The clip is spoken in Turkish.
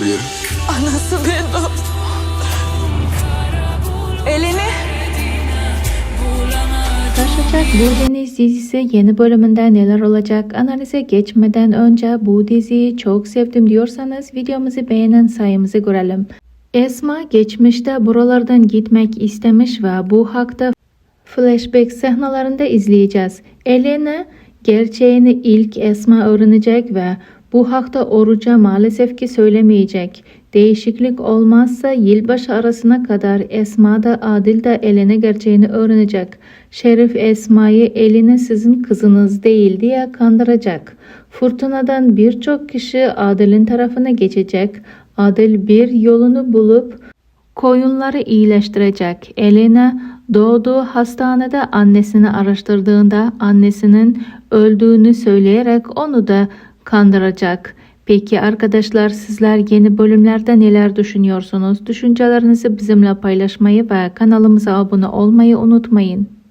Bilirim. Anası benim. Elini. Taşacak Bu Deniz dizisi yeni bölümünde neler olacak analize geçmeden önce bu diziyi çok sevdim diyorsanız videomuzu beğenin sayımızı görelim. Esma geçmişte buralardan gitmek istemiş ve bu hakta flashback sahnelerinde izleyeceğiz. Elena gerçeğini ilk Esma öğrenecek ve bu hakta Oruç'a maalesef ki söylemeyecek. Değişiklik olmazsa yılbaşı arasına kadar Esma da Adil de Elena gerçeğini öğrenecek. Şerif Esma'yı Elena sizin kızınız değil diye kandıracak. Fırtınadan birçok kişi Adil'in tarafına geçecek. Adil bir yolunu bulup koyunları iyileştirecek. Elena doğduğu hastanede annesini araştırdığında annesinin öldüğünü söyleyerek onu da kandıracak. Peki arkadaşlar sizler yeni bölümlerde neler düşünüyorsunuz? Düşüncelerinizi bizimle paylaşmayı ve kanalımıza abone olmayı unutmayın.